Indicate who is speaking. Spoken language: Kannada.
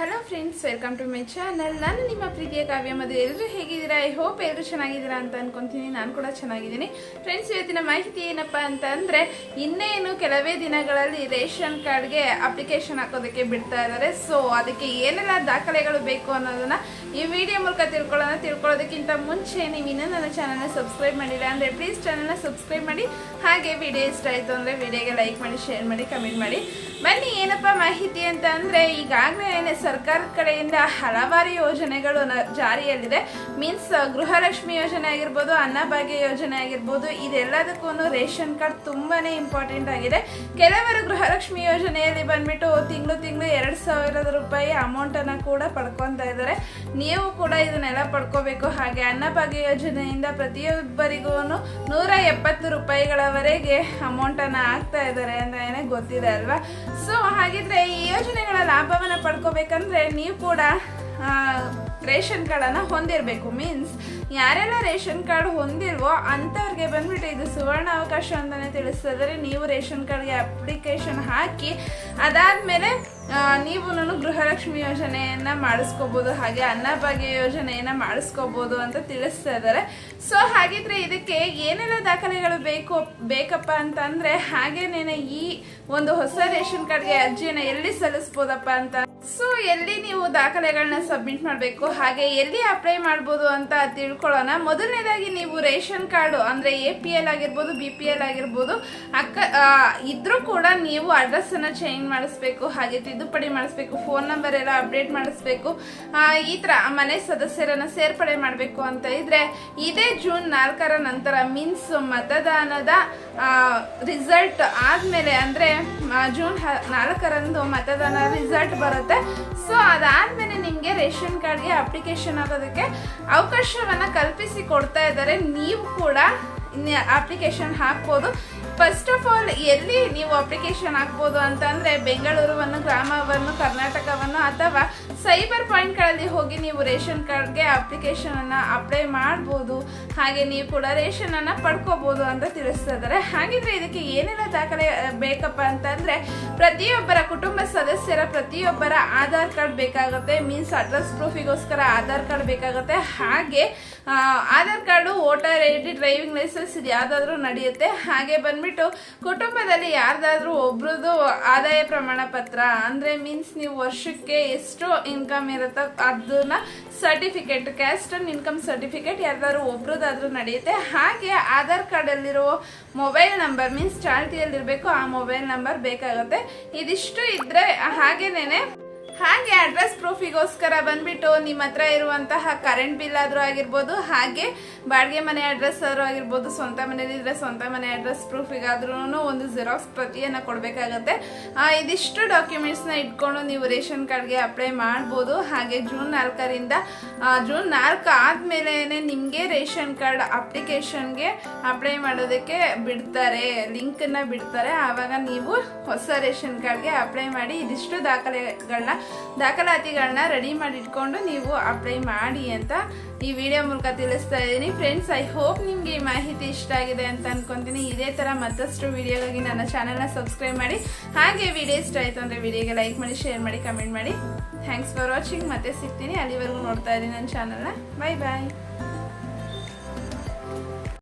Speaker 1: Hello friends welcome to my channel ನಾನು ನಿಮ್ಮ ಪ್ರೀತಿಯ ಕಾವ್ಯ ಮದುವೆ ಎಲ್ಲರೂ ಹೇಗಿದ್ದೀರಾ? ಐ ಹೋಪ್ ಎಲ್ಲರೂ ಚೆನ್ನಾಗಿದ್ದೀರಾ ಅಂತ ಅನ್ಕೊಂತೀನಿ. ನಾನು ಕೂಡ ಚೆನ್ನಾಗಿದ್ದೀನಿ. ಫ್ರೆಂಡ್ಸ್ ಇವತ್ತಿನ ಮಾಹಿತಿ ಏನಪ್ಪ ಅಂತ ಅಂದರೆ, ಇನ್ನೇನು ಕೆಲವೇ ದಿನಗಳಲ್ಲಿ ರೇಷನ್ ಕಾರ್ಡ್ಗೆ ಅಪ್ಲಿಕೇಶನ್ ಹಾಕೋದಕ್ಕೆ ಬಿಡ್ತಾ ಇದ್ದಾರೆ. ಸೊ ಅದಕ್ಕೆ ಏನೆಲ್ಲ ದಾಖಲೆಗಳು ಬೇಕು ಅನ್ನೋದನ್ನು ಈ ವಿಡಿಯೋ ಮೂಲಕ ತಿಳ್ಕೊಳ್ಳೋಣ. ತಿಳ್ಕೊಳ್ಳೋದಕ್ಕಿಂತ ಮುಂಚೆ ನೀವು ಇನ್ನೂ ನನ್ನ ಚಾನಲ್ನ ಸಬ್ಸ್ಕ್ರೈಬ್ ಮಾಡಿಲ್ಲ ಅಂದರೆ ಪ್ಲೀಸ್ ಚಾನಲ್ನ ಸಬ್ಸ್ಕ್ರೈಬ್ ಮಾಡಿ. ಹಾಗೆ ವಿಡಿಯೋ ಇಷ್ಟ ಆಯಿತು ಅಂದರೆ ವಿಡಿಯೋಗೆ ಲೈಕ್ ಮಾಡಿ ಶೇರ್ ಮಾಡಿ ಕಮೆಂಟ್ ಮಾಡಿ. ಬನ್ನಿ, ಏನಪ್ಪ ಮಾಹಿತಿ ಅಂತ ಅಂದರೆ, ಈಗಾಗಲೇ ಸರ್ಕಾರದ ಕಡೆಯಿಂದ ಹಲವಾರು ಯೋಜನೆಗಳು ಜಾರಿಯಲ್ಲಿದೆ. ಮೀನ್ಸ್ ಗೃಹಲಕ್ಷ್ಮಿ ಯೋಜನೆ ಆಗಿರ್ಬೋದು, ಅನ್ನಭಾಗ್ಯ ಯೋಜನೆ ಆಗಿರ್ಬೋದು ಇದೆಲ್ಲದಕ್ಕೂ ರೇಷನ್ ಕಾರ್ಡ್ ತುಂಬಾನೇ ಇಂಪಾರ್ಟೆಂಟ್ ಆಗಿದೆ. ಕೆಲವರು ಗೃಹಲಕ್ಷ್ಮಿ ಯೋಜನೆಯಲ್ಲಿ ಬಂದ್ಬಿಟ್ಟು ತಿಂಗಳು ತಿಂಗಳು ಎರಡು ಸಾವಿರದ ರೂಪಾಯಿ ಅಮೌಂಟನ್ನು ಕೂಡ ಪಡ್ಕೊತಾ ಇದ್ದಾರೆ. ನೀವು ಕೂಡ ಇದನ್ನೆಲ್ಲ ಪಡ್ಕೋಬೇಕು. ಹಾಗೆ ಅನ್ನಭಾಗ್ಯ ಯೋಜನೆಯಿಂದ ಪ್ರತಿಯೊಬ್ಬರಿಗೂ ನೂರ ಎಪ್ಪತ್ತು ರೂಪಾಯಿಗಳವರೆಗೆ ಅಮೌಂಟನ್ನು ಹಾಕ್ತಾ ಇದ್ದಾರೆ ಅಂತ ಗೊತ್ತಿದೆ ಅಲ್ವಾ? ಸೊ ಹಾಗಿದ್ರೆ ಈ ಯೋಜನೆಗಳ ಲಾಭವನ್ನು ಪಡ್ಕೋಬೇಕಂದ್ರೆ ನೀವು ಕೂಡ ರೇಷನ್ ಕಾರ್ಡನ್ನು ಹೊಂದಿರಬೇಕು. ಮೀನ್ಸ್ ಯಾರೆಲ್ಲ ರೇಷನ್ ಕಾರ್ಡ್ ಹೊಂದಿಲ್ವೋ ಅಂಥವ್ರಿಗೆ ಬಂದ್ಬಿಟ್ಟು ಇದು ಸುವರ್ಣ ಅವಕಾಶ ಅಂತಲೇ ತಿಳಿಸ್ತಿದ್ದಾರೆ ನೀವು ರೇಷನ್ ಕಾರ್ಡ್ಗೆ ಅಪ್ಲಿಕೇಶನ್ ಹಾಕಿ, ಅದಾದಮೇಲೆ ನೀವು ಗೃಹಲಕ್ಷ್ಮಿ ಯೋಜನೆಯನ್ನು ಮಾಡಿಸ್ಕೋಬೋದು, ಹಾಗೆ ಅನ್ನಭಾಗ್ಯ ಯೋಜನೆಯನ್ನು ಮಾಡಿಸ್ಕೋಬೋದು ಅಂತ ತಿಳಿಸ್ತಾ ಇದ್ದಾರೆ. ಸೊ ಹಾಗಿದ್ರೆ ಇದಕ್ಕೆ ಏನೆಲ್ಲ ದಾಖಲೆಗಳು ಬೇಕು, ಬೇಕಪ್ಪ ಅಂತ ಅಂದರೆ ಹಾಗೇನೇನೆ ಈ ಒಂದು ಹೊಸ ರೇಷನ್ ಕಾರ್ಡ್ಗೆ ಅರ್ಜಿಯನ್ನು ಎಲ್ಲಿ ಸಲ್ಲಿಸ್ಬೋದಪ್ಪ ಅಂತ ಸೊ ಎಲ್ಲಿ ನೀವು ದಾಖಲೆಗಳನ್ನ ಸಬ್ಮಿಟ್ ಮಾಡಬೇಕು? ಹಾಗೆ ಎಲ್ಲಿ ಅಪ್ಲೈ ಮಾಡ್ಬೋದು ಅಂತ ತಿಳ್ಕೊಳ್ಳೋಣ. ಮೊದಲನೇದಾಗಿ ನೀವು ರೇಷನ್ ಕಾರ್ಡು, ಅಂದ್ರೆ ಎ ಪಿ ಎಲ್ ಆಗಿರ್ಬೋದು ಬಿ ಪಿ ಎಲ್ ಆಗಿರ್ಬೋದು, ಅಕ್ಕ ಇದ್ರೂ ಕೂಡ ನೀವು ಅಡ್ರೆಸ್ ಅನ್ನ ಚೇಂಜ್ ಮಾಡಿಸ್ಬೇಕು, ಹಾಗೆ ತಿದ್ದುಪಡಿ ಮಾಡಿಸ್ಬೇಕು ಫೋನ್ ನಂಬರ್ ಎಲ್ಲ ಅಪ್ಡೇಟ್ ಮಾಡಿಸ್ಬೇಕು ಈ ತರ ಮನೆ ಸದಸ್ಯರನ್ನ ಸೇರ್ಪಡೆ ಮಾಡಬೇಕು ಅಂತ ಇದ್ರೆ, ಇದೇ ಜೂನ್ ನಾಲ್ಕರ ನಂತರ ಮೀನ್ಸ್ ಮತದಾನದ ರಿಸಲ್ಟ್ ಆದ್ಮೇಲೆ ಅಂದ್ರೆ ಜೂನ್ ನಾಲ್ಕರಂದು ಮತದಾನ ರಿಸಲ್ಟ್ ಬರುತ್ತೆ. ಸೊ ಅದಾದ್ಮೇಲೆ ನಿಮ್ಗೆ ರೇಷನ್ ಕಾರ್ಡ್ಗೆ ಅಪ್ಲಿಕೇಶನ್ ಆಗೋದಕ್ಕೆ ಅವಕಾಶವನ್ನ ಕಲ್ಪಿಸಿ ಕೊಡ್ತಾ ಇದ್ದಾರೆ. ನೀವು ಕೂಡ ಅಪ್ಲಿಕೇಶನ್ ಹಾಕ್ಬೋದು. ಫಸ್ಟ್ ಆಫ್ ಆಲ್ ಎಲ್ಲಿ ನೀವು ಅಪ್ಲಿಕೇಶನ್ ಹಾಕ್ಬೋದು ಅಂತಂದರೆ ಬೆಂಗಳೂರುವನ್ನು ಗ್ರಾಮವನ್ನು, ಕರ್ನಾಟಕವನ್ನು ಅಥವಾ ಸೈಬರ್ ಪಾಯಿಂಟ್ಗಳಲ್ಲಿ ಹೋಗಿ ನೀವು ರೇಷನ್ ಕಾರ್ಡ್ಗೆ ಅಪ್ಲಿಕೇಶನನ್ನು ಅಪ್ಲೈ ಮಾಡ್ಬೋದು. ಹಾಗೆ ನೀವು ಕೂಡ ರೇಷನ್ ಪಡ್ಕೋಬೋದು ಅಂತ ತಿಳಿಸ್ತಾ ಇದ್ದಾರೆ ಹಾಗಿದ್ರೆ ಇದಕ್ಕೆ ಏನೆಲ್ಲ ದಾಖಲೆ ಬೇಕಪ್ಪ ಅಂತಂದರೆ ಪ್ರತಿಯೊಬ್ಬರ ಕುಟುಂಬ ಸದಸ್ಯರ ಪ್ರತಿಯೊಬ್ಬರ ಆಧಾರ್ ಕಾರ್ಡ್ ಬೇಕಾಗುತ್ತೆ. ಮೀನ್ಸ್ ಅಡ್ರೆಸ್ ಪ್ರೂಫಿಗೋಸ್ಕರ ಆಧಾರ್ ಕಾರ್ಡ್ ಬೇಕಾಗುತ್ತೆ. ಹಾಗೆ Aadhaar card, voter I D, driving licence ಇದು ಯಾವ್ದಾದ್ರು ನಡೆಯುತ್ತೆ. ಹಾಗೆ ಬಂದ್ಬಿಟ್ಟು ಕುಟುಂಬದಲ್ಲಿ ಯಾರ್ದಾದ್ರೂ ಒಬ್ರದ್ದು ಆದಾಯ ಪ್ರಮಾಣ ಪತ್ರ, ಅಂದ್ರೆ ಮೀನ್ಸ್ ನೀವು ವರ್ಷಕ್ಕೆ ಎಷ್ಟು ಇನ್ಕಮ್ ಇರುತ್ತೋ ಅದನ್ನ certificate caste and income certificate ಯಾರ್ದಾದ್ರು ಒಬ್ರದ್ದಾದ್ರೂ ನಡೆಯುತ್ತೆ. ಹಾಗೆ ಆಧಾರ್ ಕಾರ್ಡ್ ಅಲ್ಲಿರುವ ಮೊಬೈಲ್ ನಂಬರ್ ಮೀನ್ಸ್ ಚಾಲ್ತಿಯಲ್ಲಿರಬೇಕು, ಆ ಮೊಬೈಲ್ ನಂಬರ್ ಬೇಕಾಗುತ್ತೆ. ಇದಿಷ್ಟು ಇದ್ರೆ ಹಾಗೇನೇನೆ. ಹಾಗೆ ಅಡ್ರೆಸ್ ಪ್ರೂಫಿಗೋಸ್ಕರ ಬಂದ್ಬಿಟ್ಟು ನಿಮ್ಮ ಹತ್ರ ಇರುವಂತಹ ಕರೆಂಟ್ ಬಿಲ್ ಆದರೂ ಆಗಿರ್ಬೋದು, ಹಾಗೆ ಬಾಡಿಗೆ ಮನೆ ಅಡ್ರೆಸ್ ಆದರೂ ಆಗಿರ್ಬೋದು, ಸ್ವಂತ ಮನೇಲಿ ಇದ್ರೆ ಸ್ವಂತ ಮನೆ ಅಡ್ರೆಸ್ ಪ್ರೂಫಿಗಾದ್ರೂ ಒಂದು ಜೆರಾಕ್ಸ್ ಪ್ರತಿಯನ್ನು ಕೊಡಬೇಕಾಗತ್ತೆ. ಇದಿಷ್ಟು ಡಾಕ್ಯುಮೆಂಟ್ಸ್ನ ಇಟ್ಕೊಂಡು ನೀವು ರೇಷನ್ ಕಾರ್ಡ್ಗೆ ಅಪ್ಲೈ ಮಾಡ್ಬೋದು. ಹಾಗೆ ಜೂನ್ ನಾಲ್ಕರಿಂದ ಜೂನ್ ನಾಲ್ಕು ಆದ್ಮೇಲೆ ನಿಮಗೆ ರೇಷನ್ ಕಾರ್ಡ್ ಅಪ್ಲಿಕೇಶನ್ಗೆ ಅಪ್ಲೈ ಮಾಡೋದಕ್ಕೆ ಬಿಡ್ತಾರೆ, ಲಿಂಕನ್ನು ಬಿಡ್ತಾರೆ. ಆವಾಗ ನೀವು ಹೊಸ ರೇಷನ್ ಕಾರ್ಡ್ಗೆ ಅಪ್ಲೈ ಮಾಡಿ ಇದಿಷ್ಟು ದಾಖಲೆಗಳನ್ನ ದಾಖಲಾತಿಗಳನ್ನ ರೆಡಿ ಮಾಡಿ ಇಟ್ಕೊಂಡು ನೀವು ಅಪ್ಲೈ ಮಾಡಿ ಅಂತ ಈ ವಿಡಿಯೋ ಮೂಲಕ ತಿಳಿಸ್ತಾ ಇದ್ದೀನಿ. ಫ್ರೆಂಡ್ಸ್ ಐ ಹೋಪ್ ನಿಮಗೆ ಈ ಮಾಹಿತಿ ಇಷ್ಟ ಆಗಿದೆ ಅಂತ ಅನ್ಕೊಂತೀನಿ. ಇದೇ ಥರ ಮತ್ತಷ್ಟು ವಿಡಿಯೋಗಾಗಿ ನನ್ನ ಚಾನಲ್ನ ಸಬ್ಸ್ಕ್ರೈಬ್ ಮಾಡಿ. ಹಾಗೆ ವಿಡಿಯೋ ಇಷ್ಟ ಆಯಿತು ಅಂದರೆ ವಿಡಿಯೋಗೆ ಲೈಕ್ ಮಾಡಿ ಶೇರ್ ಮಾಡಿ ಕಮೆಂಟ್ ಮಾಡಿ. ಥ್ಯಾಂಕ್ಸ್ ಫಾರ್ ವಾಚಿಂಗ್ ಮತ್ತೆ ಸಿಗ್ತೀನಿ. ಅಲ್ಲಿವರೆಗೂ ನೋಡ್ತಾ ಇದ್ದೀನಿ ನನ್ನ ಚಾನಲ್ನ ಬಾಯ್ ಬಾಯ್